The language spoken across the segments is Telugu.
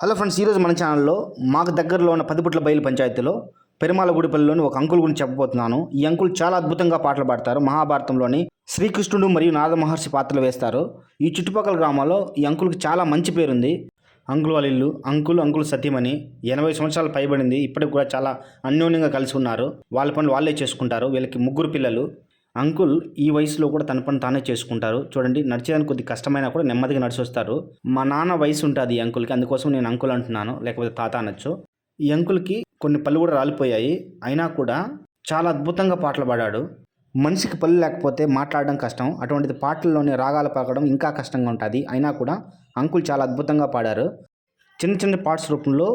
హలో ఫ్రెండ్స్ ఈరోజు మన ఛానల్లో మాకు దగ్గరలో ఉన్న పదిపుట్ల బయలు పంచాయతీలో పెరుమాలగూడిపల్లిలోని ఒక అంకుల్ గురించి చెప్పబోతున్నాను. ఈ అంకుల్ చాలా అద్భుతంగా పాటలు పాడతారు. మహాభారతంలోని శ్రీకృష్ణుడు మరియు నాద మహర్షి పాత్రలు వేస్తారు. ఈ చుట్టుపక్కల గ్రామాల్లో ఈ అంకుల్కి చాలా మంచి పేరుంది. అంకుల్ వాళ్ళ ఇల్లు అంకుల్ అంకుల్ సత్యమని ఎనభై సంవత్సరాలు పైబడింది. ఇప్పటికి కూడా చాలా అన్యోన్యంగా కలిసి ఉన్నారు. వాళ్ళ పనులు వాళ్ళే చేసుకుంటారు. వీళ్ళకి ముగ్గురు పిల్లలు. అంకుల్ ఈ వయసులో కూడా తన పని తానే చేసుకుంటారు. చూడండి నడిచేదానికి కొద్ది కష్టమైనా కూడా నెమ్మదిగా నడిచి వస్తారు మా నాన్న వయసు ఉంటుంది ఈ అంకుల్కి అందుకోసం నేను అంకుల్ అంటున్నాను లేకపోతే తాత అనొచ్చు. ఈ అంకుల్కి కొన్ని పళ్ళు కూడా రాలిపోయాయి. అయినా కూడా చాలా అద్భుతంగా పాటలు పాడాడు. మనిషికి పళ్ళు లేకపోతే మాట్లాడడం కష్టం. అటువంటిది పాటల్లోనే రాగాలు పలకడం ఇంకా కష్టంగా ఉంటుంది. అయినా కూడా అంకుల్ చాలా అద్భుతంగా పాడారు. చిన్న చిన్న పార్ట్స్ రూపంలో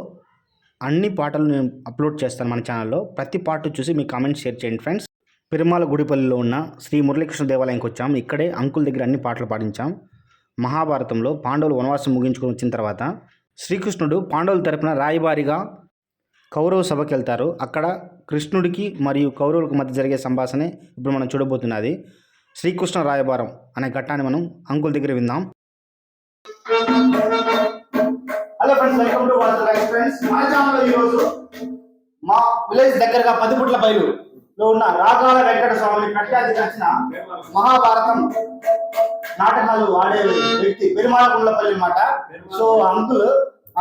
అన్ని పాటలు నేను అప్లోడ్ చేస్తాను మన ఛానల్లో. ప్రతి పాట చూసి మీ కామెంట్స్ షేర్ చేయండి ఫ్రెండ్స్. పెరుమాల గుడిపల్లిలో ఉన్న శ్రీ మురళీకృష్ణ దేవాలయంకి వచ్చాం. ఇక్కడే అంకుల్ దగ్గర అన్ని పాటలు పాడించాం. మహాభారతంలో పాండవులు వనవాసం ముగించుకొని వచ్చిన తర్వాత శ్రీకృష్ణుడు పాండవుల తరపున రాయబారిగా కౌరవ సభకి వెళ్తారు. అక్కడ కృష్ణుడికి మరియు కౌరవులకు మధ్య జరిగే సంభాషణే ఇప్పుడు మనం చూడబోతున్నది. శ్రీకృష్ణ రాయబారం అనే ఘట్టాన్ని మనం అంకుల్ దగ్గర విందాం. Hello friends welcome to water friends ఛానల్లో ఈరోజు మా విలేజ్ దగ్గరగా పదిపుట్ల బయలు. లో ఉన్న రాగాల వెంకట స్వామిని కట్టాది కలిసిన మహాభారతం నాటకాలు ఆడే వ్యక్తి. పెరుమాళ గుండ్లపల్లి అనమాట సో అంకుల్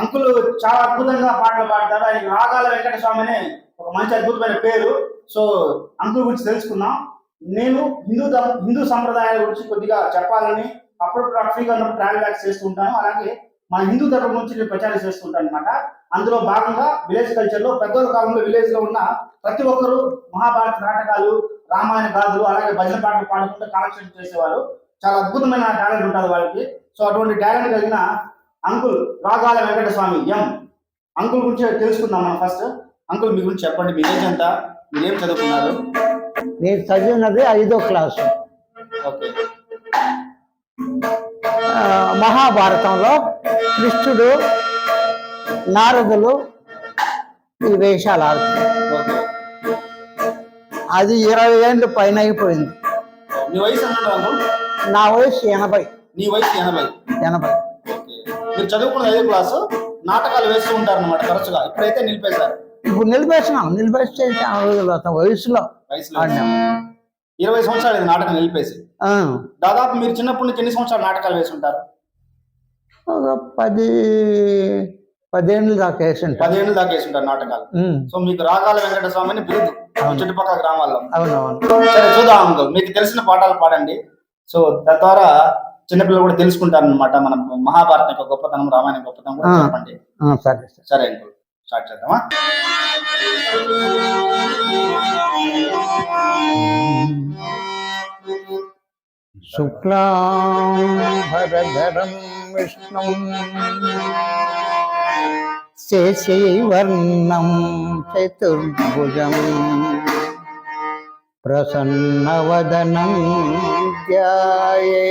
అంకుల్ చాలా అద్భుతంగా పాటలు పాడతారు. ఆయన రాగాల వెంకట స్వామి అనే ఒక మంచి అద్భుతమైన పేరు. సో అంకుల్ గురించి తెలుసుకుందాం. నేను హిందూ హిందూ సంప్రదాయాల గురించి కొద్దిగా చెప్పాలని అప్పుడప్పుడు ఫ్రీగా ఉన్నప్పుడు ట్రావెల్ బ్యాక్ చేస్తుంటాను అలాగే మన హిందూ ధర్మం గురించి నేను ప్రచారం చేస్తుంటాను అనమాట అందులో భాగంగా విలేజ్ కల్చర్లో పెద్దల కాలంలో విలేజ్లో ఉన్న ప్రతి ఒక్కరు మహాభారత నాటకాలు రామాయణ గాథలు అలాగే భజన పాటలు పాడుకుంటూ కాలక్షేపం చేసేవారు. చాలా అద్భుతమైన టాలెంట్ ఉంటుంది వాళ్ళకి. సో అటువంటి టాలెంట్ కలిగిన అంకుల్ రాగాల వెంకట స్వామి ఎం. అంకుల్ గురించి తెలుసుకుందాం మనం ఫస్ట్ అంకుల్ మీ గురించి చెప్పండి. మీ ఏజ్ ఎంత? మీరు ఏం చదువుకున్నారు? నేను చదివినది ఐదో క్లాసు ఓకే. మహాభారతంలో కృష్ణుడు నారదులు ఈ వేషాలు ఆడుతున్నారు అది ఇరవై ఏళ్ళు పైన అయిపోయింది. మీ వయసు నా వయసు ఎనభై. నీ వయసు ఎనభై. ఎనభై. మీరు చదువుకున్న ఐదో క్లాసు నాటకాలు వేస్తూ ఉంటారు అనమాట తరచుగా. ఇప్పుడైతే నిలిపేశారు. ఇప్పుడు నిలిపేసినాం. నిలిపేస్తే చాలా రోజులు అవుతాం వయసులో వయసులో. ఆడినాం. ఇరవై సంవత్సరాలు ఇది నాటకం నిలిపేసి. దాదాపు మీరు చిన్నప్పటి నుంచి ఎన్ని సంవత్సరాలు నాటకాలు వేసి ఉంటారు ఒక పది పదేళ్ళు దాకా వేసి ఉంటాం పదిహేను దాకా వేసి ఉంటారు నాటకాలు సో మీకు రాగాల వెంకట స్వామి అని బిరుదు. చుట్టుపక్కల గ్రామాల్లో. అవునవును. సరే చూద్దాం అంకుల్. మీకు తెలిసిన పాఠాలు పాడండి. సో తద్వారా చిన్నపిల్లలు కూడా తెలుసుకుంటారు అనమాట మన మహాభారతం యొక్క గొప్పతనం రామాయణ గొప్పతనం కూడా. చెప్పండి. సరే సరే. సరే అంకుల్. స్టార్ట్ చేద్దామా? శుక్లాంబరధరం విష్ణుం శశివర్ణం చతుర్భుజం ప్రసన్నవదనం ధ్యాయే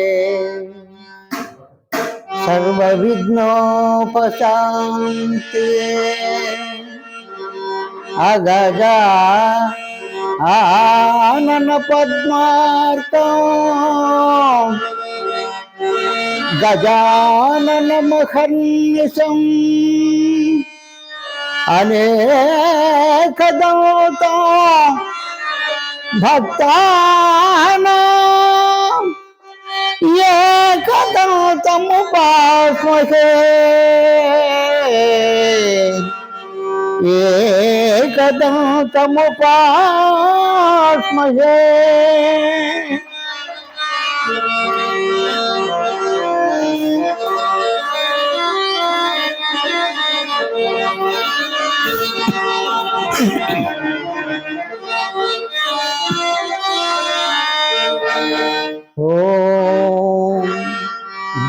సర్వవిఘ్నోపశాంతి అగజా ఆనన పద్మార్కం గజానన మహర్నిశం అనేకదౌతో భక్తానా ఏకదౌతముపాస్మహే ఏకదంతముపాస్మహే ఓం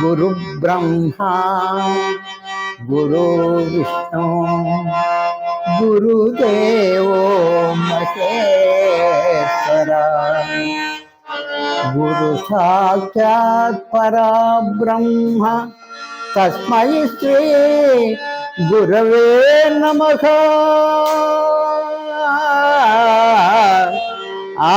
గురు బ్రహ్మా గురు విష్ణు గురుదేవో మహేశ్వర గురు సాక్షాత్ குரவே நமக ஆ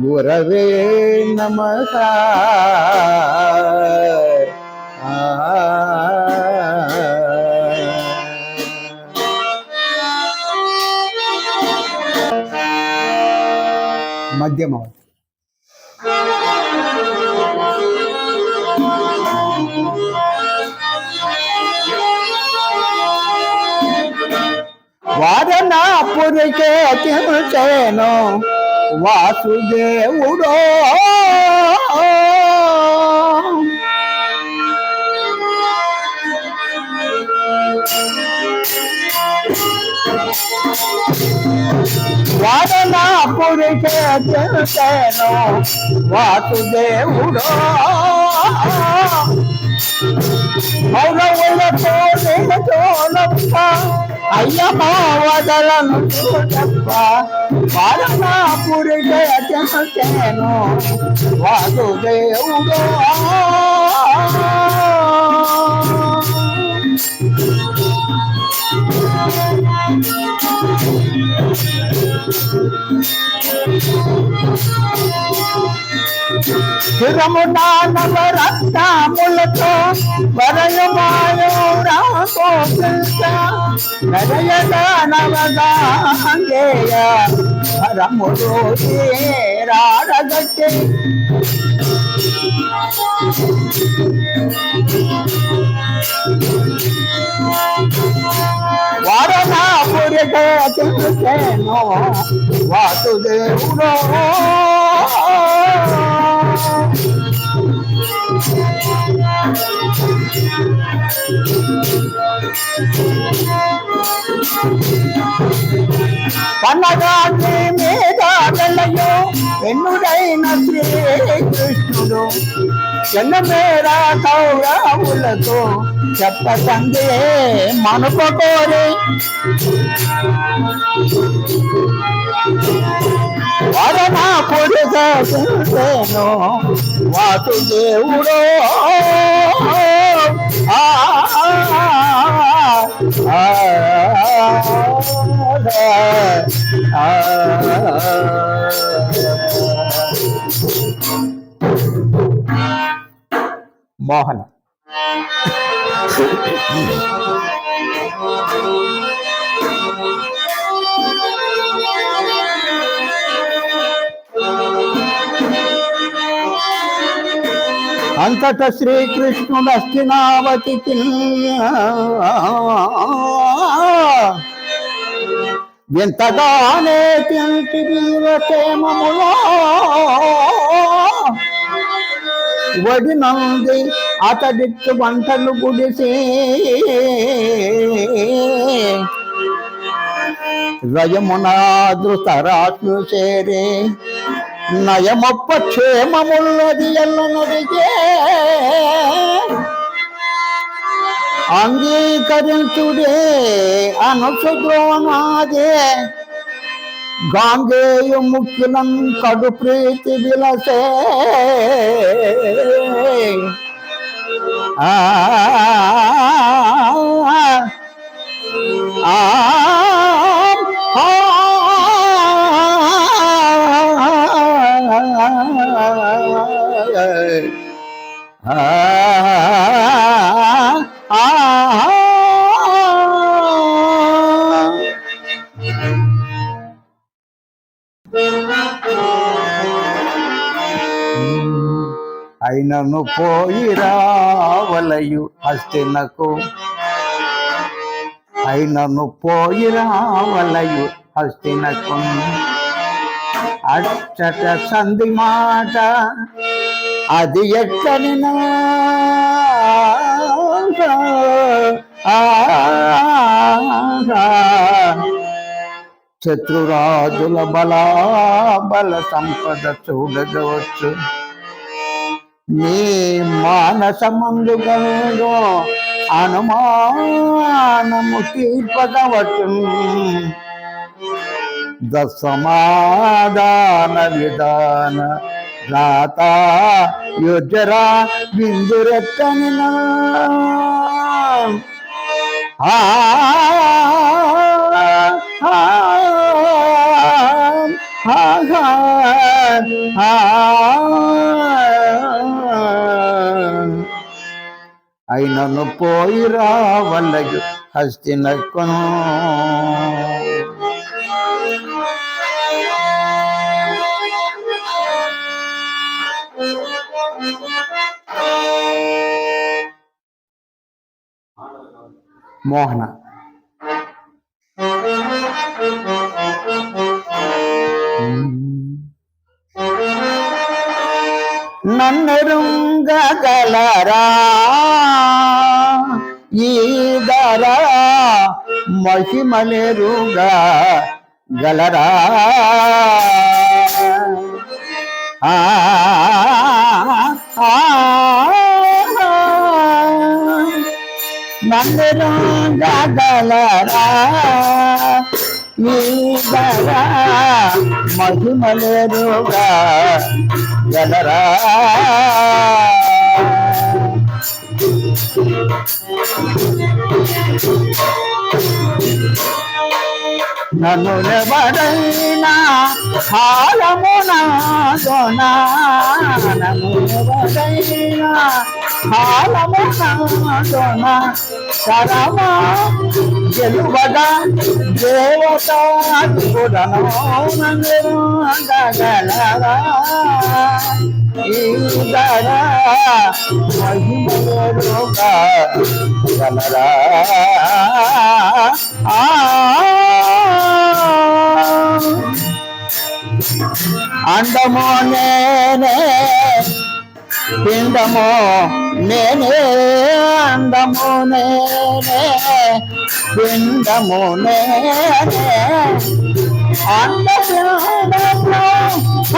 குரவே நமக ஆ ఆ ఆహా గురవే నమస్కార్ మధ్యమం వాదన పురికే తిరుచేను వాసుదేవుడో వాదన పురికే తిరుచేను వాసుదేవుడో మౌనవులతో నేను తోలప్ప అయ్యమ్మ వదలను చూడప్ప వారనా పురిగే అత్యను వాసుదేవుడు శిరమున నవరత్నములతో వరయమాయూరా కోపిల్క నరయద హరముడు రాడగట్టి వారణ పురిగే తెలుసేను వాసుదేవుడు. పన్నగాన్ని మీద వెళ్ళయో ఎన్నుడైన శ్రీకృష్ణుడు. ఎన్నమేర కౌరవులతో చెప్పకందే మనుకోరి వరణ పొడిగా చూసేను వాసుదేవుడో ఆ ఆ, ఆ, అంతట శ్రీకృష్ణుడు అస్థినావతికి ఎంతగానే తింటి వీరక్షేమములో వడినంది అతడికి వంటలు గుడిసి. రయమునాదృతరాట్లు చేరే నయమొప్ప క్షేమముల్లది ఎల్లనడిగే అంగీకరించుడే అనుసుద్రోనాదే గాంగేయ ముఖ్యులం కడు ప్రీతి విలసే ఆ అయినను పోయి రావలయు హస్తినకు. అయినను పోయి రావలయు హస్తినకు. అచ్చట సంధి మాట అది ఎక్కని శత్రురాజుల బలా బల సంపద చూడవచ్చు నీ మానసమందు గంగో అనుమానము తీర్పదవచ్చు దసమాదాన విధాన రాత యుజరా బిందురెత్తని ఆ ఆ, ఆహా, ఆ. అయినను పోయి రావల్లగు హస్తినక్కును మోహన. నన్నెరుంగగలరా ఈ ధర మహిమలెరుగా గలరా. ఆ, నన్నెరుంగగలరా ఈ ధర మహిమలెరుగా గలరా నన్ను ఎవరైనా హాలమునా దొనా నన్ను ఎవరైనా హాలమునా దొనా సరమా గెలువగా దేవత కూడను నన్ను గలరా ఈ ధర మహిమలుగా గలరా ఆ అందమో నేనే పిండమో నేనే అందమో నేనే పిండమో నేనే అందమో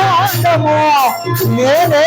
అందమో నేనే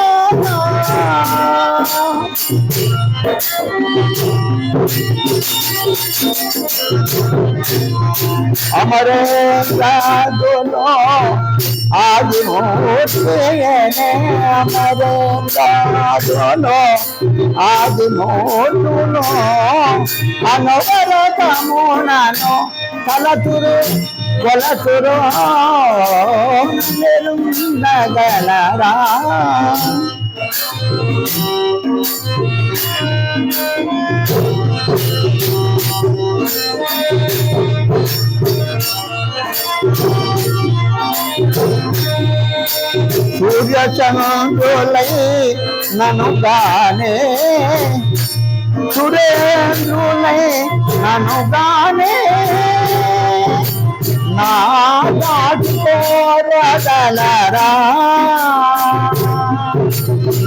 আমার দোলো আজ মোটে আমার দোলো আজ মোটুলো আনবর কামনানো কালা তুরে গলা তোর নগলারা చంద్రులై నను గానే సురేంద్రులై నను గానే నా దాటి కోరగలరా?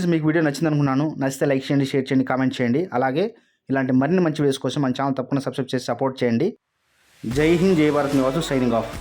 ఫ్రెండ్స్ మీకు వీడియో నచ్చింది అనుకున్నాను నచ్చితే లైక్ చేయండి షేర్ చేయండి కామెంట్ చేయండి. అలాగే ఇలాంటి మరిన్ని మంచి వేసుకోసం కోసం మన ఛానల్ తప్పకుండా సబ్స్క్రైబ్ చేసి సపోర్ట్ చేయండి. జై హింద్ జై భారత్ నివాసు సైనింగ్ ఆఫ్.